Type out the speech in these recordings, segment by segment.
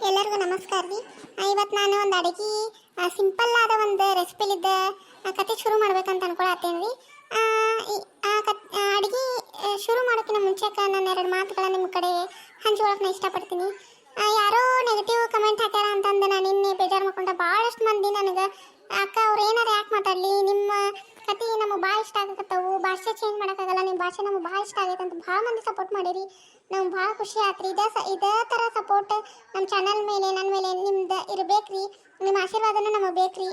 ಎಲ್ಲರಿಗೂ ನಮಸ್ಕಾರ ರೀ. ಇವತ್ತು ನಾನು ಒಂದು ಅಡುಗೆ ಸಿಂಪಲ್ ಆದ ಒಂದು ರೆಸಿಪಿಲಿದ್ದ ಕತೆ ಶುರು ಮಾಡ್ಬೇಕಂತ ಅನ್ಕೊಳತ್ತೇನೆ ರೀ. ಅಡುಗೆ ಶುರು ಮಾಡೋಕ್ಕಿಂತ ಮುಂಚೆಕ ನಾನು ಎರಡು ಮಾತುಗಳ ನಿಮ್ಮ ಕಡೆ ಹಂಚ್ಕೊಳಕ್ಕೆ ಇಷ್ಟಪಡ್ತೀನಿ. ಆ, ಯಾರೋ ನೆಗೆಟಿವ್ ಕಮೆಂಟ್ ಹಾಕ್ಯಾರ ಅಂತಂದು ನಾನು ನಿನ್ನೆ ಬೇಜಾರು ಮಾಡ್ಕೊಂಡೆ. ಭಾಳಷ್ಟು ಮಂದಿ ನನಗೆ ಅಕ್ಕ ಅವ್ರು ಏನಾರು ಯಾಕೆ ಮಾತಾಡಲಿ? ನಿಮ್ಮ ಕತೆ ನಮಗೆ ಭಾಳ ಇಷ್ಟ ಆಗಕತ್ತವು. ಭಾಷೆ ಚೇಂಜ್ ಮಾಡೋಕ್ಕಾಗಲ್ಲ. ನಿಮ್ಮ ಭಾಷೆ ನಮಗೆ ಭಾಳ ಇಷ್ಟ ಆಗೈತೆ ಅಂತ ಭಾಳ ಮಂದಿ ಸಪೋರ್ಟ್ ಮಾಡಿರಿ. ನಮ್ಗೆ ಭಾಳ ಖುಷಿ ಆತ್ರಿ. ಇದೇ ಸ ಇದೇ ಥರ ಸಪೋರ್ಟ್ ನಮ್ಮ ಚಾನಲ್ ಮೇಲೆ ನನ್ನ ಮೇಲೆ ನಿಮ್ದು ಇರಬೇಕ್ರಿ. ನಿಮ್ಮ ಆಶೀರ್ವಾದನೂ ನಮಗೆ ಬೇಕ್ರಿ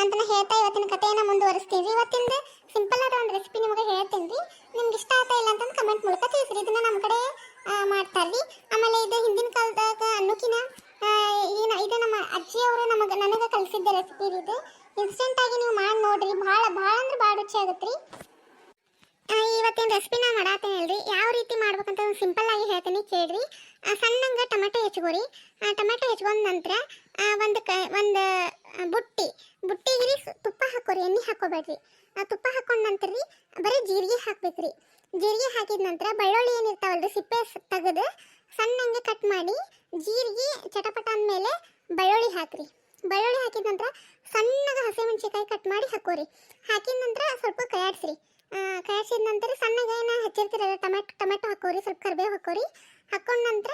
ಅಂತ ನಾನು ಹೇಳ್ತಾ ಇವತ್ತಿನ ಕಥೆಯನ್ನು ಮುಂದುವರಿಸ್ತೀನಿ ರೀ ಇವತ್ತಿಂದ ಸಿಂಪಲ್ ಆದ ಒಂದು ರೆಸಿಪಿ ನಿಮಗೆ ಹೇಳ್ತೀನಿ ರೀ ನಿಮ್ಗೆ ಇಷ್ಟ ಆಯ್ತಾ ಇಲ್ಲ ಅಂತಂದು ಕಮೆಂಟ್ ಮೂಲಕ ತಿಳಿಸ್ರಿ. ಇದನ್ನ ನಮ್ಮ ಕಡೆ ಮಾಡ್ತಾರೆ ರೀ ಆಮೇಲೆ ಇದು ಹಿಂದಿನ ಕಾಲದಾಗ ಅನ್ನೋಕಿನ ಏನು ಇದು ನಮ್ಮ ಅಜ್ಜಿಯವರು ನಮಗೆ ನನಗೆ ಕಲಿಸಿದ್ದ ರೆಸಿಪಿ ರೀ ಇದು ಇನ್ಸ್ಟೆಂಟಾಗಿ ನೀವು ಮಾಡಿ ನೋಡ್ರಿ. ಭಾಳ ಭಾಳ ಅಂದ್ರೆ ಭಾಳ ರುಚಿ ಆಗುತ್ತೆ ರೀ ಇವತ್ತಿನ ರೆಸಿಪಿ ಮಾಡಾತೇನಲ್ರಿ ಮಾಡತ್ತೇನೆ ಹೇಳ್ರಿ ಯಾವ ರೀತಿ ಮಾಡ್ಬೇಕಂತ ಸಿಂಪಲ್ ಆಗಿ ಹೇಳ್ತೀನಿ, ಕೇಳ್ರಿ. ಸಣ್ಣಂಗೆ ಟೊಮೆಟೊ ಹೆಚ್ಕೋರಿ ಟೊಮೆಟೊ ಹೆಚ್ಕೊಂಡ ನಂತರ ಒಂದು ಕ ಒಂದು ಬುಟ್ಟಿ. ಬುಟ್ಟಿಗೆ ತುಪ್ಪ ಹಾಕೋರಿ ಎಣ್ಣೆ ಹಾಕೋಬೇಡ್ರಿ ತುಪ್ಪ ಹಾಕೊಂಡ ನಂತರ ರೀ ಬರೀ ಜೀರಿಗೆ ಹಾಕ್ಬೇಕ್ರಿ. ಜೀರಿಗೆ ಹಾಕಿದ ನಂತರ ಬೆಳ್ಳುಳ್ಳಿ ಏನಿರ್ತಾವಲ್ರಿ ಸಿಪ್ಪೆ ತೆಗೆದು ಸಣ್ಣಂಗೆ ಕಟ್ ಮಾಡಿ ಜೀರಿಗೆ ಚಟಪಟ ಅಂದಮೇಲೆ ಬೆಳ್ಳುಳ್ಳಿ ಹಾಕ್ರಿ. ಬೆಳ್ಳುಳ್ಳಿ ಹಾಕಿದ ನಂತರ ಸಣ್ಣಗೆ ಹಸಿಮೆಣಸಿಕಾಯಿ ಕಟ್ ಮಾಡಿ ಹಾಕೋರಿ. ಹಾಕಿದ ನಂತರ ಸ್ವಲ್ಪ ಕೈಯಾಡ್ಸ್ರಿ. ಕಾಯಿಸಿದ ನಂತರ ಸಣ್ಣಗೆ ಏನು ಹಚ್ಚಿರ್ತೀರಲ್ಲ ಟೊಮೆಟೊ ಟೊಮೆಟೊ ಹಾಕೋರಿ, ಸ್ವಲ್ಪ ಕರಿಬೇವು ಹಾಕೋರಿ. ಹಾಕೊಂಡ ನಂತರ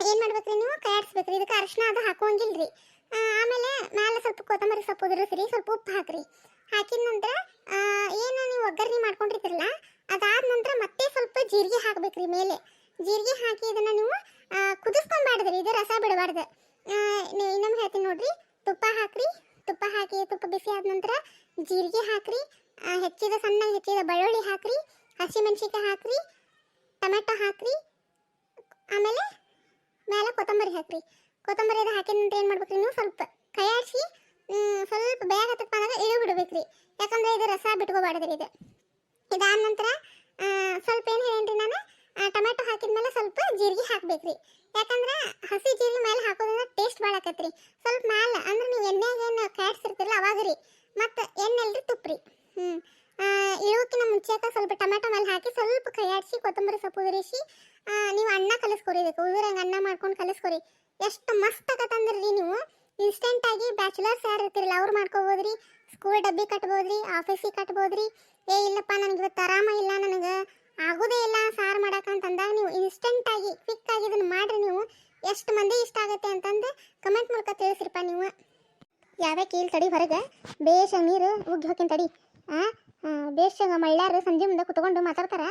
ಏನು ಮಾಡ್ಬೇಕ್ರಿ ನೀವು? ಕೈಯಾಡಿಸ್ಬೇಕ್ರಿ. ಇದಕ್ಕೆ ಅರಿಶಿನ, ಅದು ಹಾಕೋಂಗಿಲ್ಲ ರೀ ಆಮೇಲೆ ಮೇಲೆ ಸ್ವಲ್ಪ ಕೊತ್ತಂಬರಿ ಸೊಪ್ಪು ಉದುರಿಸ್ರಿ, ಸ್ವಲ್ಪ ಉಪ್ಪು ಹಾಕ್ರಿ. ಹಾಕಿದ ನಂತರ ಏನು ನೀವು ಒಗ್ಗರಣೆ ಮಾಡ್ಕೊಂಡಿರ್ತೀರಲ್ಲ ಅದಾದ ನಂತರ ಮತ್ತೆ ಸ್ವಲ್ಪ ಜೀರಿಗೆ ಹಾಕ್ಬೇಕ್ರಿ ಮೇಲೆ. ಜೀರಿಗೆ ಹಾಕಿ ಇದನ್ನು ನೀವು ಕುದಿಸ್ಕೊಂಬಾರ್ದ್ರಿ, ಇದು ರಸ ಬಿಡಬಾರ್ದು. ಇನ್ನೊಮ್ಮೆ ಹೇಳ್ತೀನಿ ನೋಡ್ರಿ. ತುಪ್ಪ ಹಾಕ್ರಿ. ತುಪ್ಪ ಹಾಕಿ, ತುಪ್ಪ ಬಿಸಿ ಆದ ನಂತರ ಜೀರಿಗೆ ಹಾಕ್ರಿ. ಹೆಚ್ಚಿದ ಸಣ್ಣ ಹೆಚ್ಚಿದ ಬೆಳ್ಳುಳ್ಳಿ ಹಾಕ್ರಿ. ಹಸಿಮೆಣಸಿಕಾಯಿ ಹಾಕ್ರಿ. ಟೊಮೆಟೊ ಹಾಕ್ರಿ. ಆಮೇಲೆ ಮೇಲೆ ಕೊತ್ತಂಬರಿ ಹಾಕ್ರಿ. ಕೊತ್ತಂಬರಿ ಅದು ಹಾಕಿದ ನಂತರ ಏನು ಮಾಡ್ಬೇಕ್ರಿ ನೀವು? ಸ್ವಲ್ಪ ಕೈಯಾಡಿಸಿ ಸ್ವಲ್ಪ ಬೇಗ ಹತ್ತಕ್ಕೆ ಅಂದಾಗ ಇಳು ಬಿಡ್ಬೇಕ್ರಿ. ಯಾಕಂದ್ರೆ ಇದು ರಸ ಬಿಟ್ಕೋಬಾರ್ದ್ರಿ ಇದು. ಇದಾದ ನಂತರ ಸ್ವಲ್ಪ ಏನು ಹೇಳೇನ್ರಿ ನಾನು? ಟೊಮೆಟೊ ಹಾಕಿದ ಮೇಲೆ ಸ್ವಲ್ಪ ಜೀರಿಗೆ ಹಾಕ್ಬೇಕ್ರಿ. ಯಾಕಂದ್ರೆ ಹಸಿ ಜೀರಿಗೆ ಮೇಲೆ ಹಾಕೋದ್ರಿಂದ ಟೇಸ್ಟ್ ಭಾಳ ಆಕತ್ರಿ. ಸ್ವಲ್ಪ ಮ್ಯಾಲ, ಅಂದ್ರೆ ನೀವು ಎಣ್ಣೆಗೆ ಏನು ಕಾಯಿಸ್ತಿರ್ತಿರಲ್ಲ ಅವಾಗ ರೀ ಮತ್ತು ಎಣ್ಣೆ ಅಲ್ರಿ ತುಪ್ಪ ರೀ ಹ್ಞೂ ಇಳೋಕಿನ ಮುಂಚೆಕ ಸ್ವಲ್ಪ ಟೊಮೆಟೊ ಮೇಲೆ ಹಾಕಿ ಸ್ವಲ್ಪ ಕೈಯಾಡಿಸಿ ಕೊತ್ತಂಬರಿ ಸೊಪ್ಪು ಉದುರಿಸಿ ನೀವು ಅನ್ನ ಕಲಿಸ್ಕೊರಿ ಇದಕ್ಕೆ ಉದುರಂಗೆ ಅನ್ನ ಮಾಡ್ಕೊಂಡು ಕಲಿಸ್ಕೊರಿ ಎಷ್ಟು ಮಸ್ತ್ ಆಗತ್ತಂದ್ರಿ ನೀವು. ಇನ್ಸ್ಟೆಂಟಾಗಿ ಬ್ಯಾಚುಲರ್ಸ್ ಯಾರು ಇರ್ತಿರಲ್ಲ ಅವ್ರು ಮಾಡ್ಕೋಬೋದ್ರಿ. ಸ್ಕೂಲ್ ಡಬ್ಬಿ ಕಟ್ಬೋದು ರೀ ಆಫೀಸಿಗೆ ಕಟ್ಬೋದು ರೀ ಏ, ಇಲ್ಲಪ್ಪ, ನನಗೆ ಇವತ್ತು ಆರಾಮ ಇಲ್ಲ ನನಗೆ. ಆಗೋದೇ ಇಲ್ಲ, ಸಾರು ಅಂತಂದಾಗ ನೀವು ಇನ್ಸ್ಟೆಂಟ್ ಆಗಿ ಕ್ವಿಕ್ ಆಗಿ ಇದನ್ನು ಮಾಡ್ರಿ ನೀವು. ಎಷ್ಟು ಮಂದಿ ಇಷ್ಟ ಆಗುತ್ತೆ ಅಂತಂದು ಕಮೆಂಟ್ ಮೂಲಕ ತಿಳಿಸ್ರಿಪ್ಪ ನೀವು. ಯಾವ್ಯಾವ ಕೀಲ್ ತಡಿ ಹೊರಗೆ? ಬೇಷ ನೀರು ಉಗ್ಗಿ ಹೋಗಿನ ತಡಿ. ಬೇಷಾಗ ಮಳ್ಳಾರ, ಸಂಜೆ ಮುಂದೆ ಕುತ್ಕೊಂಡು ಮಾತಾಡ್ತಾರ?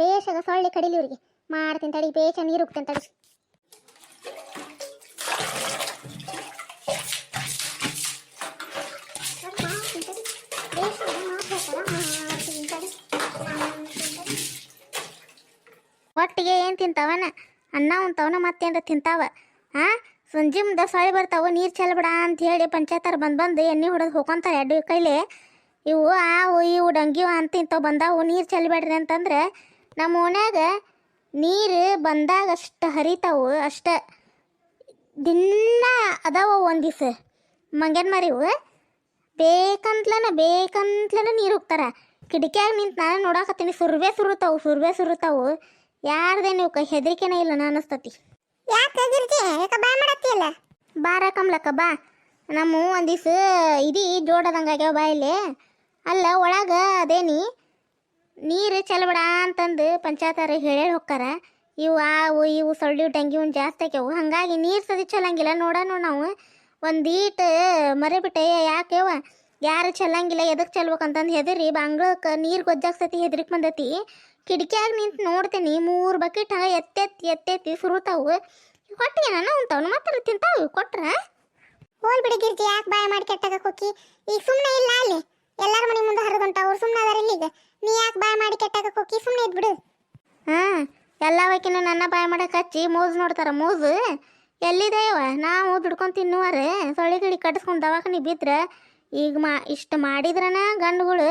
ಬೇಷಾಗ ಸೊಳ್ಳೆ ಕಡಿಲಿ ಇವ್ರಿಗೆ. ಮಾಡ್ತೀನಿ ತಡಿ, ಬೇಷ ನೀರು ಉಗ್ತೀನಿ ತಡಿ. ಒಟ್ಟಿಗೆ ಏನು ತಿಂತಾವನ? ಅನ್ನ ಉಣ್ತಾವನ ಮತ್ತೇನು ತಿಂತಾವ? ಆ? ಸಂಜೆ ಮುಂದೆ ಸೊಳ್ಳೆ ಬರ್ತಾವ, ನೀರು ಚೆಲ್ಬೇಡ ಅಂತ ಹೇಳಿ ಪಂಚಾಯತಾರ ಬಂದು ಬಂದು ಎಣ್ಣೆ ಹೊಡೆದು ಹೋಗ್ಕೊಂತಾರೆ ಎರಡು ಕೈಲಿ. ಇವು ಆ ಇವು ಡಂಗಿವು ಅಂತ ಇಂಥವು ಬಂದಾವು, ನೀರು ಚೆಲ್ಬೇಡ್ರಿ ಅಂತಂದ್ರೆ ನಮ್ಮ ಓಣ್ಯಾಗ ನೀರು ಬಂದಾಗ ಅಷ್ಟು ಹರಿತಾವು, ಅಷ್ಟ ದಿನ ಅದಾವ ಒಂದು ದಿವಸ ಮಂಗ್ಯಾನ ಮರಿವು ಬೇಕಂತ್ಲನ ಬೇಕಂತ್ಲನ ನೀರು ಹೋಗ್ತಾರೆ ಕಿಟಕಿಯಾಗ ನಿಂತು ನಾನು ನೋಡಾಕತ್ತೀನಿ, ಸುರ್ವೆ ಸುರುತಾವು ಸುರ್ವೆ ಸುರುತಾವು. ಯಾರ್ದೇ ನೀವು ಕೈ ಹೆದರಿಕೆನೇ ಇಲ್ಲ ನಾನು ಅನಸ್ತತಿ ಯಾಕೆ ಗಿರ್ಜಿ ಯಾಕೆ ಬಾಯ್ ಮಾಡತ್ತಿಯಲ್ಲ? ಬಾರ ಕಮ್ಲಕ್ಕ ಬಾ. ನಮ್ಮ ಒಂದು ಇದಿ ಜೋಡದಂಗೆ ಆಗ್ಯಾವ ಬಾಯಲ್ಲಿ ಅಲ್ಲ ಒಳಗೆ ಅದೇನಿ ನೀರು ಚೆಲ್ಬೇಡ ಅಂತಂದು ಪಂಚಾಯತಾರ ಹೇಳಿ ಹೋಕ್ಕಾರ. ಇವು ಆವು ಇವು ಸೊಳ್ಳಿ ಡಂಗಿ ಒಂದು ಜಾಸ್ತಿ ಆಗ್ಯಾವು. ಹಾಗಾಗಿ ನೀರು ಸದಿ ಚೆಲ್ಲಂಗಿಲ್ಲ ನೋಡೋಣ ನಾವು. ಒಂದೀಟು ಮರಿಬಿಟ್ಟೆ ಯಾಕೆವ ಯಾರು ಚೆಲ್ಲಂಗಿಲ್ಲ ಎದಕ್ಕೆ ಚೆಲ್ಬೇಕಂತಂದು ಹೆದರಿ. ಬಾಂಗ್ಳಕ್ಕೆ ನೀರು ಗೊಜ್ಜಾಕ್ಸತಿ ಹೆದರಿಕೆ ಬಂದೈತಿ. ಕಿಟಕಿಯಾಗ ನಿಂತು ನೋಡ್ತೀನಿ ಮೂರು ಬಕೆಟ್ ಹಂಗೆ ಎತ್ತೆತ್ತಿ ಎತ್ತೆತ್ತಿ ಸುರುತಾವು. ಹೊಟ್ಟೆ ನಾನು ಉಂತಾವ್ ಮಾತ್ರ ತಿಂತಾವು ಕೊಟ್ರ? ಹೋಲ್ ಬಿಡಿ ಗಿರ್ಜಿ ಯಾಕೆ ಬಾಯ ಮಾಡಿ ಕೆಟ್ಟಾಗ ಕೊಕ್ಕಿ ಈಗ ಸುಮ್ಮನೆ ಇಲ್ಲ ಅಲ್ಲಿ. ಎಲ್ಲಾರ ಮನೆ ಮುಂದೆ ಹರಿದುಂಟ ಅವ್ರು ಸುಮ್ಮನೆ ಅದಾರ ಇಲ್ಲಿಗೆ ನೀ ಯಾಕೆ ಬಾಯ ಮಾಡಿ ಕೆಟ್ಟಾಗ ಕೊಕ್ಕಿ ಸುಮ್ಮನೆ ಇದ್ಬಿಡು ಹಾಂ ಎಲ್ಲ ವೈಕಿನ ನನ್ನ ಬಾಯ ಮಾಡಕ್ಕೆ ಹಚ್ಚಿ ಮೋಜು ನೋಡ್ತಾರ ಮೋಜು? ಎಲ್ಲಿದೆಯವ ನಾವು ದುಡ್ಕೊಂಡು ತಿನ್ನುವರೆ ಸೊಳ್ಳೆ ಗಿಳಿ ಕಟ್ಟಿಸ್ಕೊಂಡು ದವಾಖಾನೆ ಬಿದ್ರೆ ಈಗ ಮಾ ಇಷ್ಟು ಮಾಡಿದ್ರನ ಗಂಡುಗಳು?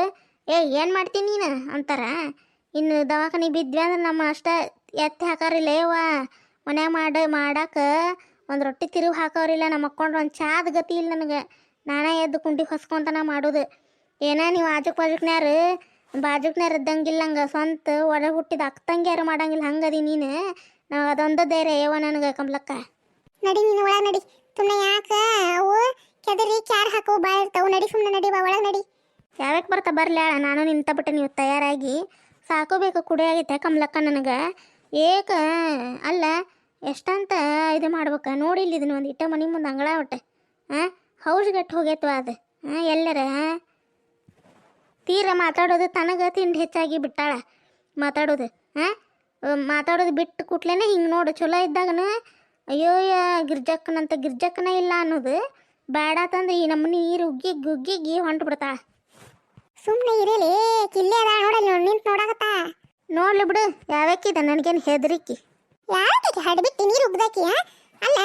ಏ ಏನು ಮಾಡ್ತೀನಿ ನೀನು? ಅಂತಾರ. ಇನ್ನು ದವಾಖಾನೆ ಬಿದ್ವಿ ಅಂದ್ರೆ ನಮ್ಮ ಅಷ್ಟ ಎತ್ತಿ ಹಾಕಾರಿಲ್ಲ ಯವ್ವ? ಮನ್ಯಾಗ ಮಾಡ ಮಾಡಕ್ಕೆ ಒಂದು ರೊಟ್ಟಿ ತಿರುವು ಹಾಕೋರಿಲ್ಲ ನಮ್ಮ ಅಕ್ಕೊಂಡ್ರೆ ಒಂದು ಚಾದ ಗತಿ ಇಲ್ಲ ನನಗೆ. ನಾನೇ ಎದ್ದು ಕುಂಡಿ ಹೊಸ್ಕೊಂತನ ಮಾಡೋದು. ಏನ ನೀವು ಆಜುಕ್ ಬಾಜುಕ್ನ್ಯಾರು? ಬಾಜುಕ್ನ್ಯಾರ ಇದ್ದಂಗಿಲ್ಲ ಹಂಗೆ ಸ್ವಂತ ಒಡ ಹುಟ್ಟಿದ ಅಕ್ಕಂಗೆ ತಂಗಿಯಾರು ಮಾಡಂಗಿಲ್ಲ ಹಂಗದಿ ನೀನು. ನಾವು ಅದೊಂದು ಧೈರ್ಯ ಯವ್ವ ನನಗೆ ಕಂಬ್ಲಕ್ಕ ನಡಿ ನೀನು ಒಳಗೆ ನಡಿ. ಸುಮ್ಮನೆ ಯಾಕ? ಅವು ಕೆದರಿ ಕ್ಯಾರ್ ಹಾಕೋ ಬಾಳ ಇರ್ತಾವು. ನಡಿ ಸುಮ್ಮನೆ ನಡಿ ಬಾ ಒಳಗೆ ನಡಿ. ಯಾವ್ಯಾಕೆ ಬರ್ತಾ ಬರಲಿ ನಾನು ನಿಂತ ಬಿಟ್ಟೆ ನೀವು ತಯಾರಾಗಿ. ಸಾಕು ಬೇಕು ಕುಡಿಯಾಗೈತೆ ಕಮಲಕ್ಕ ನನಗೆ. ಏಕ, ಅಲ್ಲ, ಎಷ್ಟಂತ ಇದು ಮಾಡ್ಬೇಕು? ನೋಡಿಲ್ಲ ಇದನ್ನ ಒಂದು ಇಟ್ಟ ಮನೆ ಮುಂದೆ ಅಂಗಳ ಒಟ್ಟೆ. ಹಾಂ ಹೌಸ್ಗಟ್ಟು ಹೋಗೈತವ ಅದು? ಹಾಂ ಎಲ್ಲರ ತೀರ ಮಾತಾಡೋದು ತನಗೆ ತಿಂಡಿ ಹೆಚ್ಚಾಗಿ ಬಿಟ್ಟಾಳ ಮಾತಾಡೋದು. ಹಾಂ ಮಾತಾಡೋದು ಬಿಟ್ಟು ಕೂಟ್ಲೇನೆ ಹಿಂಗೆ ನೋಡು, ಚಲೋ ಇದ್ದಾಗನ, ಅಯ್ಯೋ ಗಿರ್ಜಕ್ಕನಂತ ಗಿರ್ಜಕ್ಕನ ಇಲ್ಲ ಅನ್ನೋದು. ಬೇಡ ತಂದು ಈ ನಮ್ಮನೆ ನೀರು ಉಗ್ಗಿ ಗುಗ್ಗಿಗಿ ಹೊಂಟು ಬಿಡ್ತಾಳ. ಸುಮ್ಮನೆ ಇರಲಿ ಕಿಲ್ಲೆ ಅದ ನೋಡಲ್ಲ ನೋಡಿ ನಿಂತು ನೋಡಕತ್ತ? ನೋಡ್ಲಿ ಬಿಡು ಯಾವ್ಯಾಕಿದ ನನಗೇನು ಹೆದರಿಕಿ? ಯಾಕೆ ಹಡ್ಬಿಟ್ಟು ನೀರು ಉಗ್ದಾಕಿ ಆ? ಅಲ್ಲ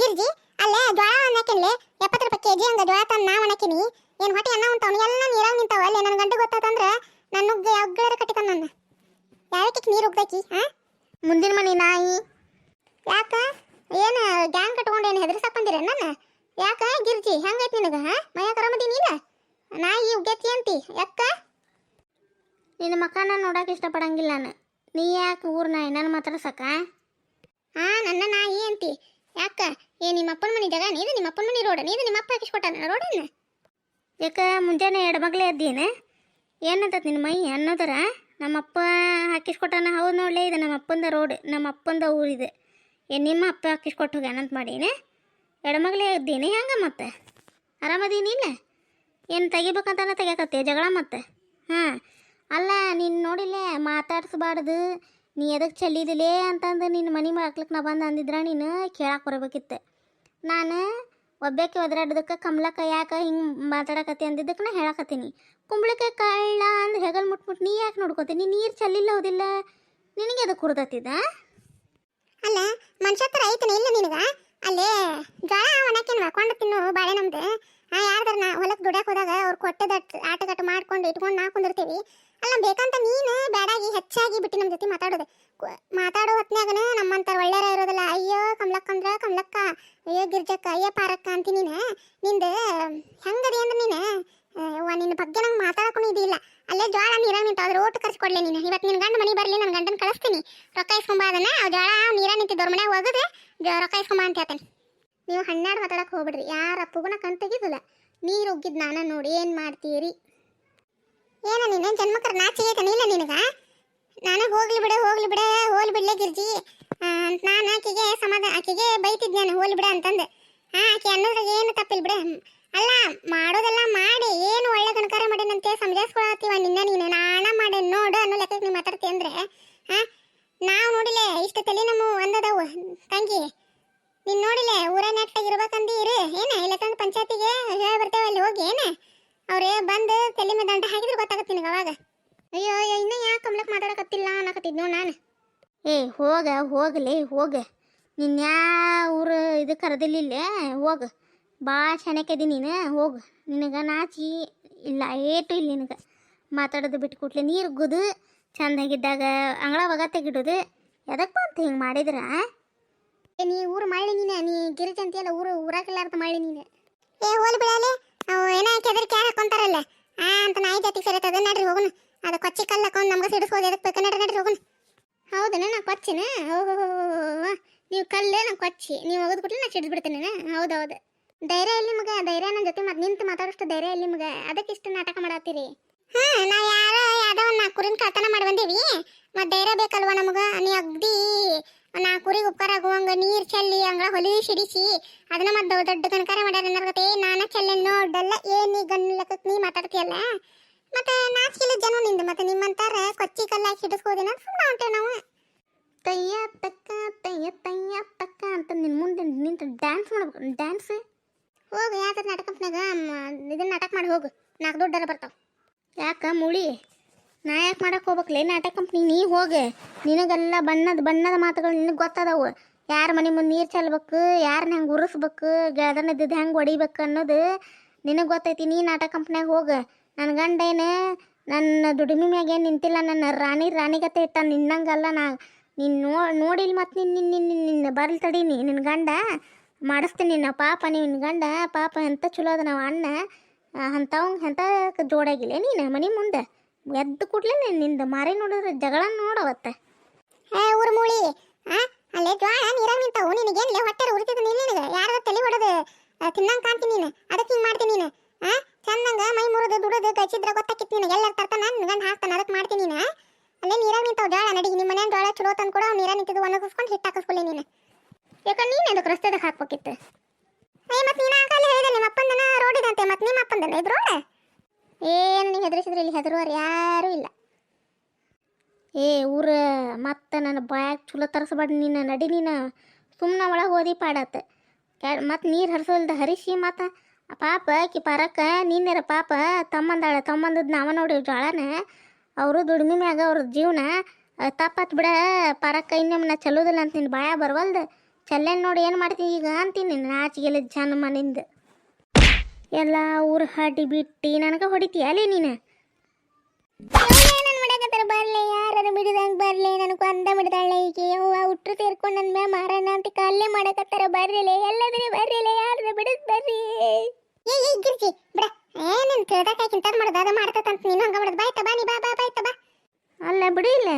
ಗಿರ್ಜಿ ಅಲ್ಲೇ ಜ್ವಾಳ ಅನ್ನಕಿನ್ಲೆ ಎಪ್ಪತ್ತು ರೂಪಾಯಿ ಕೆಜಿ ಹಂಗ ಜ್ವಾಳ ತಂದು ನಾ ಒಣಕಿನಿ ಏನು ಹೊಟ್ಟೆ ಅನ್ನ ಉಂತಾವ್ ಎಲ್ಲ ನೀರಾಗ ನಿಂತಾವ ಅಲ್ಲೇ ನನ್ನ ಗಂಟೆ ಗೊತ್ತಾತಂದ್ರೆ ನನ್ನ ಉಗ್ಗ ಒಗ್ಗಳರ ನಾನು ನನ್ನ. ಯಾವಕ್ಕೆ ನೀರು ಉಗ್ದಾಕಿ ಹಾಂ ಮುಂದಿನ ಮನೆ ನಾಯಿ. ಯಾಕ? ಏನು ಗ್ಯಾಂಗ್ ಕಟ್ಕೊಂಡು ಏನು ಹೆದರ್ಸಕ್ ಬಂದಿರ ನನ್ನ? ಯಾಕ ಗಿರ್ಜಿ ಹೆಂಗೈತಿ ಹಾಂ ಹಾ ಮೈಯಾಗ ಆರಾಮದೀನಿಲ್ಲ ನಾಯಿ ಉಗ್ಯತಿ ಅಂತಿ, ಯಾಕ? ನಿನ್ನ ಮಕ್ಕನ ನೋಡಕ್ಕೆ ಇಷ್ಟಪಡಂಗಿಲ್ಲ ನಾನು. ನೀ ಯಾಕೆ ಊರ ನಾಯಿ? ನನ್ನ ಸಾಕ ಹಾ, ನನ್ನ ನಾಯಿ ಅಂತಿ. ಯಾಕ? ಏ, ನಿಮ್ಮ ಅಪ್ಪನ ಮನೆ ಜಾಗ? ನೀನು ನಿಮ್ಮ ಅಪ್ಪನ ಮನೆ ರೋಡ, ನೀನು ನಿಮ್ಮ ಅಪ್ಪ ಹಾಕಿಸ್ಕೊಟ್ಟಾನ ರೋಡನ್ನ ಯಾಕ, ಮುಂಜಾನೆ ಎಡಮಗ್ಲೇ ಅದ್ದೀನಿ ಏನಂತ ನಿನ್ನ ಮೈ ಅನ್ನೋದರ? ನಮ್ಮಪ್ಪ ಹಾಕಿಸ್ಕೊಟ್ಟಾನ ಹೌದು ನೋಡಲೇ, ಇದು ನಮ್ಮ ಅಪ್ಪಂದ ರೋಡ್, ನಮ್ಮ ಅಪ್ಪಂದ ಊರಿದೆ ಏ, ನಿಮ್ಮ ಅಪ್ಪ ಹಾಕಿಸ್ಕೊಟ್ಟು ಹೋಗ್ಯಾನಂತ ಮಾಡೀನಿ. ಎಡಮಗ್ಲೇ ಇದ್ದೀನಿ ಹೆಂಗ ಮತ್ತೆ? ಆರಾಮದೀನಿ ಇಲ್ಲ? ಏನು ತೆಗಿಬೇಕಂತಾನೆ ತೆಗಿಯಕತ್ತೆ ಜಗಳ ಮತ್ತೆ? ಹಾಂ. ಅಲ್ಲ, ನೀನು ನೋಡಿಲ್ಲೇ, ಮಾತಾಡಿಸ್ಬಾರ್ದು. ನೀ ಎದಕ್ಕೆ ಚೆಲ್ಲಿದಿಲ್ಲೇ ಅಂತಂದು ನಿನ್ನ ಮನೆ ಹಾಕ್ಲಿಕ್ಕೆ ನಾ ಬಂದು ಅಂದಿದ್ರ ನೀನು ಕೇಳಕ್ಕೆ ಬರಬೇಕಿತ್ತು. ನಾನು ಒಬ್ಬಕ್ಕೆ ಒದರಾಡೋದಕ್ಕೆ ಕಮಲಕ್ಕ ಯಾಕೆ ಹಿಂಗೆ ಮಾತಾಡಕತ್ತಿ ಅಂದಿದ್ದಕ್ಕೆ ನಾ ಹೇಳಕತ್ತೀನಿ. ಕುಂಬಳಕಾಯಿ ಕಳ್ಳ ಅಂದ್ರೆ ಹೆಗಲ್ ಮುಟ್ಬಿಟ್ಟು ನೀ ಯಾಕೆ ನೋಡ್ಕೊತೀನಿ ನೀರು ಚೆಲ್ಲಿಲ್ಲ ಹೋದಿಲ್ಲ? ನಿನಗೆ ಅದು ಕುಡ್ದತ್ತಿದ್ದ ಅಲ್ಲ, ಮನುಷ್ಯ ಹತ್ರ ಐತನ ಇಲ್ಲ ನಿನಗ? ಅಲ್ಲೇ ಜ್ವಾಳ ಒಣಕಿನ ಹಾಕೊಂಡು ತಿನ್ನು ಬಾಳೆ ನಮ್ದು? ಆ ಯಾರ್ದಾರ ನಾ ಹೊಲಕ್ಕೆ ದುಡ್ಯಾಕ್ ಹೋದಾಗ ಅವ್ರು ಕೊಟ್ಟದ ಆಟಗಟ್ಟು ಮಾಡ್ಕೊಂಡು ಇಟ್ಕೊಂಡು ನಾ ಕುಂದಿರ್ತೀವಿ ಅಲ್ಲ, ಬೇಕಂತ ನೀನು ಬೇಡಾಗಿ ಹೆಚ್ಚಾಗಿ ಬಿಟ್ಟು ನಮ್ಮ ಜೊತೆ ಮಾತಾಡೋದೆ. ಮಾತಾಡೋ ಹೊತ್ನಾಗನ ನಮ್ಮಂತ ಒಳ್ಳೆಯರ ಇರೋದಿಲ್ಲ. ಅಯ್ಯೋ, ಕಮಲಕ್ಕ ಅಂದ್ರ ಕಮಲಕ್ಕ. ಅಯ್ಯೋ, ಗಿರ್ಜಕ್ಕ, ಅಯ್ಯೋ, ಪಾರಕ್ಕ ಅಂತ ನೀನು. ನಿಂದು ಹೆಂಗದಿ ಅಂದ್ರೆ ನೀನು? ಅವ್ವ ನಿನ್ನ ಬಗ್ಗೆ ನಂಗೆ ಮಾತಾಡಕ್ಕೂ ಇದಿಲ್ಲ ಅಲ್ಲೇ ಜ್ವಾಳ ನೀರಾಗ ನಿಂತು ಅದ್ರ ಓಟ್ ಕರ್ಸ್ಕೊಡ್ಲಿ ನೀನು. ಇವತ್ತು ನಿನ್ನ ಗಂಡ ಮನೆ ಬರಲಿ ನನ್ನ ಗಂಡನ ಕಳಿಸ್ತೀನಿ. ರೊಕ್ಕ ಇಸ್ಕೊಂಬ ಅದನ್ನ. ಆ ಜ್ವಾಳ ನೀರಾಗ ನಿಂತಿದ್ದವ್ರ ಮನ್ಯಾಗ ಒಗದು ಜ- ರೊಕ್ಕ ಇಸ್ಕೊಂಬ ಅಂತ ಹೇಳ್ತೇನೆ. ನೀವು ಹನ್ನೆರಡು ಮಾತಾಡಕ್ಕೆ ಹೋಗ್ಬಿಡ್ರಿ. ಯಾರ ಅಪ್ಪಗೂ ನಾ ಕಣ್ ತೆಗಿದಿಲ್ಲ ನೀರು ಉಗ್ಗಿದ್ ನಾನ ನೋಡಿ ಏನು ಮಾಡ್ತೀರಿ? ಏನ ನೀನು? ಜನ್ಮಕರ ನಾಚಿಗೆ ಇಲ್ಲ ನಿನಗ? ನಾನು ಹೋಗ್ಲಿ ಬಿಡ ಹೋಗ್ಲಿ ಬಿಡ ಹೋಲ್ ಬಿಡ್ಲೆ ಗಿರ್ಜಿ. ಅಂತ ನಾನು ಆಕೆಗೆ ಸಮಾಧಾನ ಆಕೆಗೆ ಬೈತಿದ್ದೆ ಹೋಲ್ ಬಿಡ ಅಂತಂದೆ. ಹಾ ಆಕೆ ಅನ್ನೋದ್ರಾಗ ಏನು ತಪ್ಪಿಲ್ಲ ಬಿಡ. ಅಲ್ಲ, ಮಾಡೋದೆಲ್ಲ ಮಾಡಿ, ಏನು ಒಳ್ಳೆ ಕಣಕಾರ ಮಾಡೇನಂತೆ? ಸಮಜಾಯಿಸ್ಕೊಳತ್ತೀವ ನಿನ್ನ ನೀನು? ನಾನ ಮಾಡಿ ನೋಡು ಅನ್ನೋ ಲೆಕ್ಕಕ್ಕೆ ನೀವು ಮಾತಾಡ್ತಿ ಅಂದ್ರೆ ಹಾ ನಾವು ನೋಡಿಲೆ, ಇಷ್ಟು ತಲೆ ನಮ್ಮ ಒಂದದವು. ತಂಗಿ ನೀನ್ ನೋಡಿಲೆ ಊರ ನೆಟ್ಟಾಗಿ ಇರ್ಬೇಕಂದಿ ಇರು, ಏನ ತಂದ ಪಂಚಾಯತಿಗೆ ಹೇಳಿ ಬರ್ತೇವೆ ಅಲ್ಲಿ ಹೋಗಿ, ಏನ? ಅವ್ರೇ ಬಂದು ತಲೆ ಮೇಲೆ ದಂಡ ಹಾಕಿದ್ರೆ ಗೊತ್ತಾಗತ್ತೆ ನಿನಗೆ ಅವಾಗ. ಅಯ್ಯೋ ಅಯ್ಯೋ, ಇನ್ನೂ ಯಾಕೆ ಕಮ್ಲಕ್ ಮಾತಾಡಕತ್ತಿಲ್ಲ ಅನ್ನಕತ್ತಿದ್ನು ನಾನು. ಏ, ಹೋಗ, ಹೋಗಲೇ, ಹೋಗ. ನಿನ್ನ ಊರು ಇದು ಕರೆದಿಲ್ಲ ಹೋಗ. ಭಾಳ ಚೆನ್ನಾಗಿದ್ದಿ ನೀನು, ಹೋಗು. ನಿನಗೆ ನಾಚಿ ಇಲ್ಲ, ಏಟು ಇಲ್ಲ ನಿನಗೆ. ಮಾತಾಡೋದು ಬಿಟ್ಟು ಕೂಟ್ಲೆ ನೀರು ಗುದು, ಚಂದಾಗಿದ್ದಾಗ ಅಂಗಳ ಒಗ ತೆಗಿಡೋದು. ಎದಕ್ಕೆ ಬಂತು ಹಿಂಗೆ ಮಾಡಿದ್ರ ಏ ನೀ ಊರು ಮಾಡಿ ನೀನೆ ನೀ ಗಿರಿಜ ಅಂತೀಯಲ್ಲ ಊರು ಊರಾಗಿಲ್ಲಾರ್ದ ಮಾಡಿ ನೀನೆ. ಏ ಹೋಲ್ ಬಿಡಲೆ. ಅವು ಏನ ಕೆದರಿ ಕ್ಯಾನ್ ಹಾಕೊಂತಾರಲ್ಲ. ಆ ಅಂತ ನಾಯಿ ಜಾತಿ ಸೇರತ್ತದ ನಡ್ರಿ ಹೋಗುನು. ಅದು ಕೊಚ್ಚಿ ಕಲ್ಲು ಹಾಕೊಂಡು ನಮ್ಗೆ ಸಿಡಿಸ್ಬೋದು ಎದಕ್ಕೆ ಬೇಕು ನಡ್ರಿ ನಡ್ರಿ ಹೋಗುನು. ಹೌದನ ನಾ ಕೊಚ್ಚಿನ? ನೀವು ಕಲ್ಲೇ ನಾ ಕೊಚ್ಚಿ. ನೀವು ಹೋಗೋದು ಬಿಟ್ರೆ ನಾ ಸಿಡಿಸ್ ಬಿಡ್ತೇನೆ ಹೌದೌದು ಧೈರ್ಯ ಎಲ್ಲಿ ಮಗ ಧೈರ್ಯ ನನ್ನ ಜೊತೆ ಮತ್ತೆ ನಿಂತು ಮಾತಾಡೋಷ್ಟು ಧೈರ್ಯ ಇಲ್ಲಿ ಮಗ. ಅದಕ್ಕೆ ಇಷ್ಟು ನಾಟಕ ಮಾಡತ್ತೀರಿ? ಹಾ ನಾ ಯಾರ ಯಾವ್ದೋ ಒಂದು ನಾಲ್ಕು ಕುರಿನ ಕಳ್ತನ ಮಾಡಿ ಬಂದೀವಿ ಮತ್ತೆ ಧೈರ್ಯ ಬೇಕಲ್ವ ನಮಗ? ನೀ ಅಗ್ದಿ. ನಾಲ್ಕು ಕುರಿಗೆ ಉಪಕಾರ ಆಗುವಂಗ ನೀರ್ ಚೆಲ್ಲಿ ಹಂಗ ಹೊಲಿ ಸಿಡಿಸಿ, ಅದನ್ನ ಮತ್ತೆ ದೊಡ್ಡ ದೊಡ್ಡ ಕನಕಾರ ಮಾಡ್ಯಾರ ಅನ್ನರ್ಗತೆ ನಾನ ಚೆಲ್ಲ ನೋಡಲ್ಲ ಏನ್ ನೀ ಗಣ್ಣ ಲೆಕ್ಕಕ್ಕೆ ನೀ ಮಾತಾಡ್ತೀಯಲ್ಲ? ಮತ್ತೆ ನಾಚಿಕೆಲ್ಲ ಜನ ನಿಂದು ಮತ್ತೆ ನಿಮ್ಮಂತಾರ ಕೊಚ್ಚಿ ಕಲ್ಲ ಹಿಡಿಸ್ಕೋದಿನ ಸುಮ್ಮನೆ ಹೊಂಟೇವ್ ನಾವು. ತಯ್ಯ ತಕ್ಕ ತಯ್ಯ ತಯ್ಯ ತಕ್ಕ ಅಂತ ನಿನ್ ಮುಂದೆ ನಿಂತು ಡ್ಯಾನ್ಸ್ ಮಾಡ್ಬೇಕು ಡ್ಯಾನ್ಸ್ ಹೋಗು ಯಾವ್ದಾರ ನಾಟಕ ಇದನ್ನ ನಾಟಕ ಮಾಡಿ ಹೋಗು ನಾಲ್ಕು ದೊಡ್ಡರ ಬರ್ತಾವ. ಯಾಕ ಮುಳಿ? ನಾ ಯಾಕೆ ಮಾಡಕ್ಕೆ ಹೋಗ್ಬೇಕಲೇ? ನಾಟಕ ಕಂಪ್ನಿ ನೀ ಹೋಗೆ. ನಿನಗೆಲ್ಲ ಬಣ್ಣದ ಬಣ್ಣದ ಮಾತುಗಳು ನಿನಗೆ ಗೊತ್ತದವು. ಯಾರ ಮನೆ ಮುಂದೆ ನೀರು ಚೆಲ್ಬೇಕು ಯಾರನ್ನ ಹೆಂಗೆ ಉರಿಸ್ಬೇಕು ಗೆಳದನ ಇದ್ದಿದ್ದು ಹೆಂಗೆ ಹೊಡಿಬೇಕು ಅನ್ನೋದು ನಿನಗೆ ಗೊತ್ತೈತಿ. ನೀ ನಾಟಕ ಕಂಪ್ನ್ಯಾಗ ಹೋಗ. ನನ್ನ ಗಂಡ ಏನು ನನ್ನ ದುಡಿಮೆ ಮ್ಯಾಗ ಏನು ನಿಂತಿಲ್ಲ. ನನ್ನ ರಾಣಿ ರಾಣಿಗತೆ ಇಟ್ಟ ನಿನ್ನಂಗಲ್ಲ ನಾ. ನೀನು ನೋ ನೋಡಿಲ್ಲ ಮತ್ತು ನಿನ್ನ ನಿನ್ನ ನಿನ್ನ ಬರ್ಲಿ ತಡೀನಿ. ನಿನ್ನ ಗಂಡ ಮಾಡಿಸ್ತೀನಿ ನಿನ್ನ ಪಾಪ ನಿನ್ನ ಗಂಡ, ಪಾಪ ಎಂಥ ಚಲೋ ಅದ ನಾವು ಅಣ್ಣ. ಅಂಥವ್ ಎಂಥ ಜೋಡಾಗಿಲ್ಲ ನೀನು ಮನೆ ಮುಂದೆ. ಎದ್ದು ಕೂಡ್ಲೇ ನಿಂದು ಮಾರಿ ನೋಡಿದ್ರೆ ಜಗಳ ನೋಡವತ್ತೆ ಏ, ಊರ್ ಮೂಳಿ, ಆ? ಅಲ್ಲೇ ಜ್ವಾಳ, ನೀರಾಗ ನಿಂತಾವು. ಲೇ ಹೊಟ್ಟೆ ಉರಿತದ ನೀನು ನಿನಗೆ? ಯಾರದ ತಲೆ ಹೊಡೆದು ತಿನ್ನಂಗ ಕಾಣ್ತೀನಿ ನೀನು. ಅದಕ್ಕೆ ಹಿಂಗೆ ಮಾಡ್ತೀನಿ ನೀನು? ಆ? ಚಂದಂಗ ಮೈ ಮುರಿದು ದುಡದು ಗಚ್ಚಿದ್ರ ಗೊತ್ತಾಕಿತ್ತು ನಿನಗೆ. ಎಲ್ಲರ ತರ್ತಾನ ನನ್ನ ಹಾಕ್ತಾನ ಅದಕ್ಕೆ ಮಾಡ್ತೀನಿ ನೀನು ಅಲ್ಲೇ ನೀರಾಗ ನಿಂತಾವು ಜ್ವಾಳ. ನಡಿ ನಿಮ್ಮ ಮನ್ಯಾಗ ಜ್ವಾಳ ಚಲೋ ತಂದು ಕೂಡ ನೀರಾಗ ನಿಂತಿದ್ದು ಒಣಗಿಸ್ಕೊಂಡು ಹಿಟ್ಟು ಹಾಕಿಸ್ಕೊಳ್ಳಿ ನೀನು. ಯಾಕಂದ್ರೆ ನೀನು ಅದಕ್ಕೆ ರಸ್ತೆದಾಗ ಹಾಕ್ಬೇಕಿತ್ತು? ಏ, ಮತ್ತೆ ನೀನು ಆ ಕಾಲ ಹೇಳಿದೆ ನಿಮ್ಮ ಅಪ್ಪಂದನ ರೋಡ್ ಮತ್ತೆ ನಿಮ್ಮ ಅಪ್ಪಂದನ ಇದು ರೋಡ್ ಏನು ನೀವು ಹೆದರಿಸಿದ್ರೆ? ಇಲ್ಲಿ ಹೆದರುವವ್ರು ಯಾರೂ ಇಲ್ಲ. ಏ, ಊರ ಮತ್ತೆ ನನ್ನ ಬಾಯಾಗ ಚಲೋ ತರಿಸ್ಬೇಡ ನೀನು, ನಡಿ ನೀನು. ಸುಮ್ಮನೆ ಒಳಗೆ ಓದಿ ಪಾಡತ್ತೆ ಮತ್ತು ನೀರು ಹರಿಸೋಲ್ದ ಹರಿಸಿ ಮತ್ತು ಪಾಪ ಆಕಿ ಪರಕ್ಕ ನಿನ್ನೆರ ಪಾಪ ತಮ್ಮಂದಾಳ ತಮ್ಮಂದದ್ ನಾವ ನೋಡಿ ಜೋಳನ ಅವರು ದುಡಿಮೆ ಮ್ಯಾಗ ಅವ್ರ ಜೀವನ ತಪ್ಪತ್ ಬಿಡ. ಪರಕ್ಕ ಇನ್ನೊಮ್ಮೆ ನಾ ಚಲೋದಿಲ್ಲ ಅಂತ ನಿನ್ನ ಬಾಯ ಬರವಲ್ದು. ಚಲ್ಲೇನು ನೋಡಿ ಏನು ಮಾಡ್ತೀನಿ ಈಗ ಅಂತೀನಿ ನಾಚಿಗೆಲ್ಲ ಜನ ಮನಿಂದ ಎಲ್ಲ ಊರು ಹಾಟಿ ಬಿಟ್ಟು ನನಗೆ ಹೊಡಿತೀಯ ಅಲ್ಲಿ ನೀನು? ಬರ್ಲೆ ಯಾರು ಬಿಡಿದಂಗ ಬರ್ಲೆ ನನಗೆ ಅಂದ ಬಿಡ್ದಾಳೆ ಈಗ ಯವ್ವ ಹುಟ್ರು ಸೇರ್ಕೊಂಡು ನನ್ನ ಮ್ಯಾ ಮಾರಣ ಅಂತ ಕಲ್ಲೇ ಮಾಡಕತ್ತಾರ ಬರ್ರಿಲೆ ಎಲ್ಲದ್ರೆ ಬರ್ರಿಲೆ ಯಾರು ಬಿಡದ್ ಬರ್ರಿ. ಏ ಏ ಗಿರ್ಜಿ ಬಿಡ. ಏನೇನು ತಿಳ್ದಾಕಾಯ್ಕಿಂತ ಮಾಡೋದು ಅದು ಮಾಡ್ತದಂತ ನೀನು ಹಂಗ ಮಾಡೋದು. ಬಾಯ್ತ ಬಾ ನೀ ಬಾ ಬಾ ಬಾಯ್ತ ಬಾ. ಅಲ್ಲ ಬಿಡಿ ಇಲ್ಲ.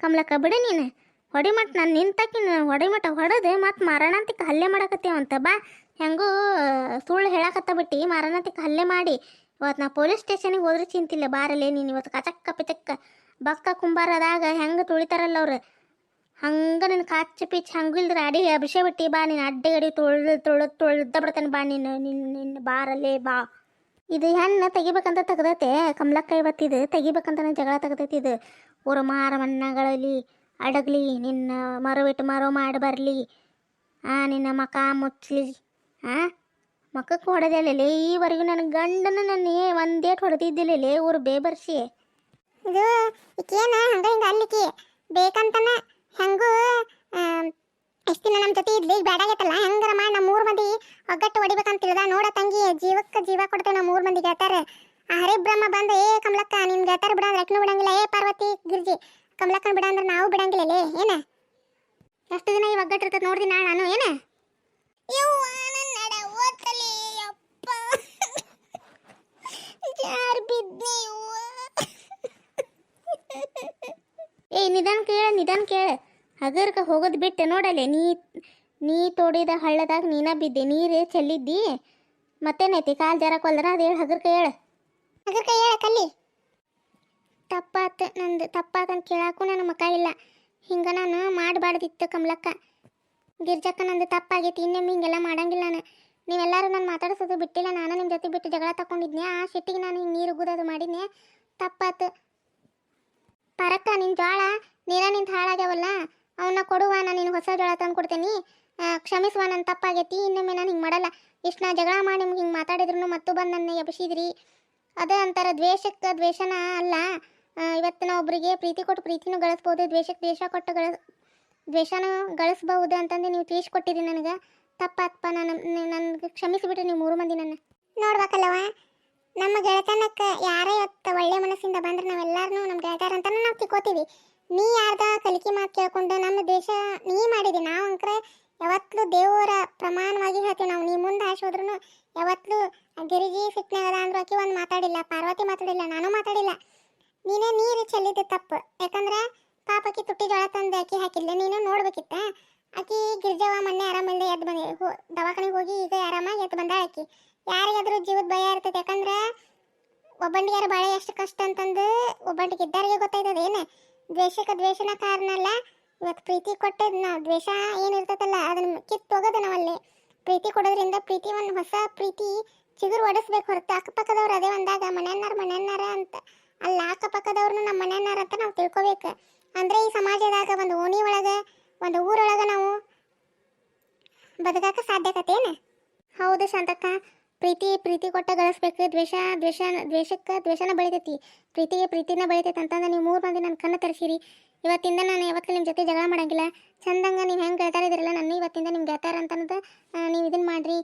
ಕಮಲಕ್ಕ ಬಿಡು ನೀನು. ಹೊಡಿಮಟ್ ನಾನು ನಿಂತಾಕಿನ ಹೊಡಿಮಟ ಹೊಡೆದು ಮತ್ತು ಅಂತ ಹಲ್ಲೆ ಮಾಡಕತ್ತೇವಂತ ಬಾ. ಹೆಂಗೂ, ಸುಳ್ಳು ಹೇಳಕತ್ತ ಬಿಟ್ಟು ಮಾರಣಾಂತಿಕ ಹಲ್ಲೆ ಮಾಡಿ. ಇವತ್ತು ನಾ ಪೊಲೀಸ್ ಸ್ಟೇಷನಿಗೆ ಹೋದ್ರೆ ಚಿಂತಿಲ್ಲ ಬಾರಲ್ಲೇ ನೀನು ಇವತ್ತು ಕಚಕ್ಕ ಪಿತಕ್ಕ ಬಕ್ಕ ಕುಂಬಾರದಾಗ ಹೆಂಗೆ ತುಳಿತಾರಲ್ಲ ಅವ್ರು. ಹಂಗೆ ನಿನ್ನ ಕಾಚ ಪಿಚ್ ಹಂಗೂ ಇಲ್ದ್ರೆ ಅಡಿ ಅಭಿಷೇ ಬಿಟ್ಟು ಬಾ, ನೀನು ಅಡ್ಡಿ ಅಡಿ ತುಳ್ದು, ತೊಳ್ದ, ತುಳ್ದ ಬಿಡ್ತಾನೆ ಬಾ, ನೀನು ನಿನ್ನ ನಿನ್ನ ಬಾರಲ್ಲೇ ಬಾ. ಇದು ಹೆಣ್ಣು ತೆಗಿಬೇಕಂತ ತೆಗ್ದೈತೆ, ಕಮಲಕ್ಕ ಇವತ್ತಿದು ತೆಗಿಬೇಕಂತ ಜಗಳ ತೆಗ್ದೈತಿ ಇದು. ಊರ ಮಾರ ಮಣ್ಣಗಳಲ್ಲಿ ಅಡಗಲಿ, ನಿನ್ನ ಮರು ಬಿಟ್ಟು ಮರೋ ಮಾಡಿ ಬರಲಿ. ಆ, ನಿನ್ನ ಮಕ ಮುಚ್ಚಲಿ ಆ? ಮಕ್ಕಕ್ಕೆ ಹೊಡೆದಿಲ್ಲ ಈವರೆಗೂ ನನ್ನ ಗಂಡನ ನನ್ನ ಒಂದೇಟ್ ಹೊಡೆದಿದ್ದಿಲ್ಲ ಊರು ಬೇಬರ್ಸಿ ಇದು ಈಕೇನ ಹಂಗ ಹಿಂಗ ಅಲ್ಲಿಕಿ? ಬೇಕಂತನ ಹೆಂಗೂ ಎಷ್ಟು ದಿನ ನಮ್ಮ ಜೊತೆ ಇದ್ಲಿ ಈಗ ಬೇಡಾಗೈತಲ್ಲ ಹೆಂಗಾರ ಮಾಡಿ ನಮ್ಮ ಮೂರು ಮಂದಿ ಒಗ್ಗಟ್ಟು ಹೊಡಿಬೇಕಂತ ತಿಳಿದ ನೋಡ ತಂಗಿ ಜೀವಕ್ಕೆ ಜೀವ ಕೊಡ್ತೇವೆ ನಮ್ಮ ಮೂರು ಮಂದಿ ಗೆಳತಾರ ಆ ಹರಿಬ್ರಹ್ಮ ಬಂದ ಏ ಕಮಲಕ್ಕ ನಿನ್ ಗೆಳತಾರ ಬಿಡ ಅಂದ್ರೆ ಬಿಡಂಗಿಲ್ಲ. ಏ ಪಾರ್ವತಿ ಗಿರ್ಜಿ ಕಮಲಕ್ಕನ ಬಿಡ ಅಂದ್ರೆ ನಾವು ಬಿಡಂಗಿಲ್ಲ ಏನ? ಎಷ್ಟು ದಿನ ಈ ಒಗ್ಗಟ್ಟು ಇರ್ತದೆ ನೋಡ್ದಿ ನಾನು ಏನ? ಯವ್ವ ನನ್ನ ನಡ ಓದ್ತಲಿ ಅಪ್ಪ ಜಾರ್ ಬಿದ್ದೆ ಏ ನಿಧಾನ ಕೇಳ ನಿಧಾನ ಕೇಳ. ಹಗರ್ಕ ಹೋಗೋದು ಬಿಟ್ಟೆ ನೋಡಲೆ ನೀ ನೀ ತೋಡಿದ ಹಳ್ಳದಾಗ ನೀನ ಬಿದ್ದೆ ನೀರೇ ಚೆಲ್ಲಿದ್ದಿ? ಮತ್ತೇನೈತಿ ಕಾಲು ಜರಕೊಲ್ದ್ರ ಅದು ಹೇಳಿ ಹಗರ್ಕ ಹೇಳ. ಹಗರ್ಕ ಹೇಳ ಕಲ್ಲಿ. ತಪ್ಪಾತ ನಂದು ತಪ್ಪಾತ ಅಂತ ಕೇಳಾಕು ನನ್ನ ಮಕ ಇಲ್ಲ. ಹಿಂಗ ನಾನು ಮಾಡಬಾರ್ದಿತ್ತು ಕಮಲಕ್ಕ. ಗಿರ್ಜಕ್ಕ ನಂದು ತಪ್ಪಾಗೈತಿ ಇನ್ನೊಮ್ಮೆ ಹಿಂಗೆಲ್ಲ ಮಾಡಂಗಿಲ್ಲ ನಾನು. ನೀವೆಲ್ಲರೂ ನಾನು ಮಾತಾಡಿಸೋದು ಬಿಟ್ಟಿಲ್ಲ, ನಾನು ನಿಮ್ಮ ಜೊತೆ ಬಿಟ್ಟು ಜಗಳ ತಗೊಂಡಿದ್ನೆ ಆ ಸಿಟ್ಟಿಗೆ ನಾನು ಹಿಂಗೆ ನೀರು ಉಗುದೋದು ಮಾಡಿದ್ನೆ. ತಪ್ಪಾತು. ಪರಕ್ಕ ನಿನ್ನ ಜೋಳ ನೀರ ನಿಂತ ಹಾಳಾಗ್ಯಾವಲ್ಲ ಅವನ್ನ ಕೊಡುವ ನಾನು ನಿನ್ನ ಹೊಸ ಜೋಳ ತಂದು ಕೊಡ್ತೇನೆ. ಕ್ಷಮಿಸುವ ನನ್ನ ತಪ್ಪಾಗೈತಿ, ಇನ್ನೊಮ್ಮೆ ನಾನು ಹಿಂಗೆ ಮಾಡಲ್ಲ. ಇಷ್ಟು ನಾ ಜಗಳ ಮಾಡಿ ನಿಮ್ಗೆ ಹಿಂಗೆ ಮಾತಾಡಿದ್ರು ಮತ್ತು ಬಂದು ನನ್ನ ಎಬ್ಸಿದ್ರಿ ಅದೇ ಅಂತಾರ ದ್ವೇಷಕ್ಕೆ ದ್ವೇಷನ ಅಲ್ಲ. ಇವತ್ತು ನಾ ಒಬ್ಬರಿಗೆ ಪ್ರೀತಿ ಕೊಟ್ಟು ಪ್ರೀತಿನೂ ಗಳಿಸ್ಬೋದು ದ್ವೇಷಕ್ಕೆ ದ್ವೇಷ ಕೊಟ್ಟು ಗಳ ದ್ವೇಷನೂ ಗಳಿಸ್ಬಹುದು ಅಂತಂದು ನೀವು ತಿಳಿಸ್ಕೊಟ್ಟಿರಿ ನನಗೆ. ತಪ್ಪಾತ್ಪ ನಾನು ನನಗೆ ಕ್ಷಮಿಸಿಬಿಟ್ರೆ ನೀವು ಮೂರು ಮಂದಿ ನನ್ನ. ನೋಡ್ಬೇಕಲ್ಲವ ನಮ್ಮ ಗೆಳೆತನಕ್ಕೆ ಯಾರೇ ಇವತ್ತು ಒಳ್ಳೆ ಮನಸ್ಸಿಂದ ಬಂದ್ರೆ ನಾವೆಲ್ಲರೂ ನಮ್ಮ ಗೆಳೆತಾರ ಅಂತ ನಾವು ತಿಕ್ಕೋತೀವಿ ನೀ ಯಾರ್ದ ಕಲಿಕೆ ಮಾತು ಕೇಳ್ಕೊಂಡು ನಮ್ಮ ದೇಶ ನೀ ಮಾಡಿದಿ, ನಾವು ಅಂಕ್ರೆ ಯಾವತ್ತೂ ದೇವರ ಪ್ರಮಾಣವಾಗಿ ಹೇಳ್ತೀವಿ ನಾವು. ನೀ ಮುಂದೆ ಹಾಸೋದ್ರೂ ಯಾವತ್ತೂ ಗಿರಿಜಿ ಸಿಟ್ನಾಗದ ಅಂದ್ರೆ ಆಕಿ ಒಂದು ಮಾತಾಡಿಲ್ಲ, ಪಾರ್ವತಿ ಮಾತಾಡಿಲ್ಲ, ನಾನು ಮಾತಾಡಿಲ್ಲ. ನೀನೇ ನೀರು ಚೆಲ್ಲಿದ್ದು ತಪ್ಪು. ಯಾಕಂದ್ರೆ ಪಾಪಕ್ಕೆ ತುಟ್ಟಿ ಜೋಳ ತಂದು ಅಕ್ಕಿ ಹಾಕಿಲ್ಲ ನೀನು ನೋಡ್ಬೇಕಿತ್ತ? ಆಕಿ ಗಿರ್ಜವ್ವ ಮೊನ್ನೆ ಆರಾಮಿಲ್ಲದೆ ಎದ್ದು ಬಂದಿ. ದವಾಖಾನೆಗೆ ಹೋಗಿ ಈಗ ಆರಾಮಾಗಿ ಎದ್ದು ಬಂದ ಆಕಿ. ಯಾರಿಗಾದ್ರೂ ಜೀವದ ಭಯ ಇರ್ತೈತೆ. ಯಾಕಂದ್ರೆ ಒಬ್ಬಂಟಿಗಾರ ಬಾಳೆ ಎಷ್ಟು ಕಷ್ಟ ಅಂತಂದು ಒಬ್ಬಂಟಿಗೆ ಇದ್ದಾರಿಗೆ ಗೊತ್ತಾಯ್ತದೆ. ಏನು? ದ್ವೇಷಕ್ಕೆ ದ್ವೇಷನ ಕಾರಣ ಅಲ್ಲ. ಇವತ್ತು ಪ್ರೀತಿ ಕೊಟ್ಟೆ ನಾವು ದ್ವೇಷ ಏನಿರ್ತೈತಲ್ಲ ಅದನ್ನ ಕಿತ್ತು ಹೋಗೋದು ನಾವಲ್ಲಿ. ಪ್ರೀತಿ ಕೊಡೋದ್ರಿಂದ ಪ್ರೀತಿ ಒಂದು ಹೊಸ ಪ್ರೀತಿ ಚಿಗುರು ಒಡಿಸ್ಬೇಕು ಹೊರತು ಅಕ್ಕಪಕ್ಕದವ್ರು ಅದೇ ಒಂದಾಗ ಮನೆಯನ್ನಾರ ಮನೆಯನ್ನಾರ ಅಂತ ಅಲ್ಲ ಅಕ್ಕಪಕ್ಕದವ್ರನ್ನ ನಮ್ಮ ಮನೆಯನ್ನಾರ ಅಂತ ನಾವು ತಿಳ್ಕೊಬೇಕು. ಅಂದರೆ ಈ ಸಮಾಜದಾಗ ಒಂದು ಓಣಿ ಒಳಗೆ ಒಂದು ಊರೊಳಗೆ ನಾವು ಬದುಕಾಕ ಸಾಧ್ಯಕತ್ತೇನು ಹೌದು ಶಾಂತಕ್ಕ. ಪ್ರೀತಿ ಪ್ರೀತಿ ಕೊಟ್ಟ ಗಳಿಸ್ಬೇಕು. ದ್ವೇಷ ದ್ವೇಷ, ದ್ವೇಷಕ್ಕೆ ದ್ವೇಷನ ಬೆಳಿತೈತಿ. ಪ್ರೀತಿಗೆ ಪ್ರೀತಿನ ಬೆಳಿತೈತಿ ಅಂತಂದ್ರೆ ನೀವು ಮೂರು ಮಂದಿ ನನ್ನ ಕಣ್ಣು ತರಿಸಿರಿ. ಇವತ್ತಿಂದ ನಾನು ಯಾವತ್ತೂ ನಿಮ್ಮ ಜೊತೆ ಜಗಳ ಮಾಡಂಗಿಲ್ಲ. ಚಂದಂಗ ನೀವು ಹೆಂಗೆ ಗೆಳತಾರ ಇದ್ರಲ್ಲ, ನನ್ನ ಇವತ್ತಿಂದ ನಿಮ್ಮ ಗೆಳತಾರ ಅಂತಂದ್ರೆ ನೀವು ಇದನ್ನ ಮಾಡಿರಿ.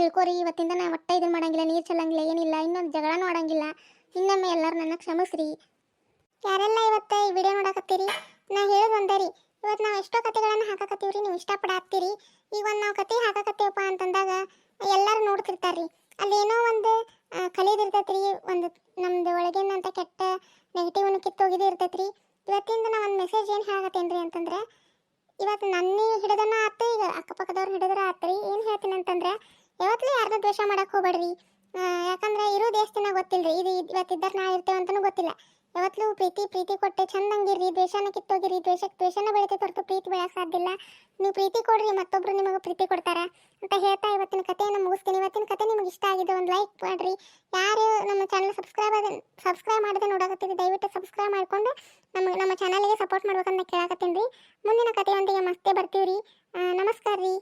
ತಿಳ್ಕೊರಿ. ಇವತ್ತಿಂದ ನಾನು ಒಟ್ಟ ಇದನ್ನ ಮಾಡಂಗಿಲ್ಲ, ನೀರು ಚೆಲ್ಲಂಗಿಲ್ಲ, ಏನಿಲ್ಲ, ಇನ್ನೊಂದು ಜಗಳನೂ ಆಡಂಗಿಲ್ಲ. ಇನ್ನೊಮ್ಮೆ ಎಲ್ಲರೂ ನನ್ನ ಕ್ಷಮಿಸ್ರಿ. ಯಾರೆಲ್ಲ ಇವತ್ತು ಈ ವಿಡಿಯೋ ನೋಡಕತ್ತೀರಿ? ನಾ ಹೇಳಿ ಒಂದೇ ರೀ. ಇವತ್ತು ನಾವು ಎಷ್ಟೋ ಕತೆಗಳನ್ನು ಹಾಕಕತ್ತೀವ್ರಿ ನೀವು ಇಷ್ಟಪಡಾತ್ತೀರಿ ಈಗ ಒಂದು ನಾವು ಕತೆ ಹಾಕಕತ್ತೀವಪ್ಪ ಅಂತಂದಾಗ ಎಲ್ಲರೂ ನೋಡ್ತಿರ್ತಾರ್ರಿ. ಏನೋ ಒಂದು ಆ, ಕಲಿಯೋದಿರ್ತೈತ್ರಿ ಒಂದು ನಮ್ದು ಕೆಟ್ಟ ನೆಗೆಟಿವ್ ಅನ್ನ ಕಿತ್ತು ಕಿತ್ತೋಗಿದ್ದು ಇರ್ತೈತ್ರಿ. ಇವತ್ತಿಂದ ನಾವು ಒಂದು ಮೆಸೇಜ್ ಏನು ಹೇಳಕತ್ತೇನ್ರಿ ಅಂತಂದ್ರೆ ಇವತ್ತು ನನ್ನ ಹಿಡಿದನ ಆತು ಈಗ ಅಕ್ಕಪಕ್ಕದವ್ರು ಹಿಡಿದ್ರ ರೀ ಏನು ಹೇಳ್ತೀನಿ ಅಂತಂದ್ರೆ ಯಾವತ್ತೂ ಯಾರನ್ನ ದ್ವೇಷ ಮಾಡಕ್ಕೆ ಹೋಗ್ಬೇಡ್ರಿ. ಯಾಕಂದ್ರೆ ಇರೋ ದೇಶದಿಂದ ರೀ ಇದು ಇವತ್ತು ಇದ್ದಾರ ನಾ ಇರ್ತೇವೆ ಅಂತಲೂ ಗೊತ್ತಿಲ್ಲ. ಯಾವತ್ತೂ ಪ್ರೀತಿ ಪ್ರೀತಿ ಕೊಟ್ಟೆ. ಚಂದಂಗಿರ್ರಿ. ದ್ವೇಷನ ಕಿತ್ತೋಗಿರಿ ದ್ವೇಷಕ್ಕೆ ದ್ವೇಷನ ಬೆಳಿತೈತೆ ಹೊರತು ಪ್ರೀತಿ ಬೆಳೆಯಕ್ಕೆ ಸಾಧ್ಯ ಇಲ್ಲ. ನೀವು ಪ್ರೀತಿ ಕೊಡ್ರಿ, ಮತ್ತೊಬ್ರು ನಿಮಗೆ ಪ್ರೀತಿ ಕೊಡ್ತಾರ ಅಂತ ಹೇಳ್ತಾ ಇವತ್ತಿನ ಕಥೆಯನ್ನು ಮುಗಿಸ್ತೀನಿ. ಇವತ್ತಿನ ಕತೆ ನಿಮ್ಗೆ ಇಷ್ಟ ಆಗಿದೆ ಒಂದು ಲೈಕ್ ಮಾಡ್ರಿ. ಯಾರು ನಮ್ಮ ಚಾನಲ್ ಸಬ್ಸ್ಕ್ರೈಬ್ ಸಬ್ಸ್ಕ್ರೈಬ್ ಮಾಡದೆ ನೋಡಕತ್ತೀರಿ ದಯವಿಟ್ಟು ಸಬ್ಸ್ಕ್ರೈಬ್ ಮಾಡ್ಕೊಂಡು ನಮಗೆ, ನಮ್ಮ ಚಾನಲ್ಗೆ ಸಪೋರ್ಟ್ ಮಾಡ್ಬೇಕಂತ ಕೇಳಕತ್ತೀನಿ ರೀ. ಮುಂದಿನ ಕಥೆಯೊಂದಿಗೆ ಮತ್ತೆ ಬರ್ತೀವಿ ರೀ ನಮಸ್ಕಾರ ರೀ.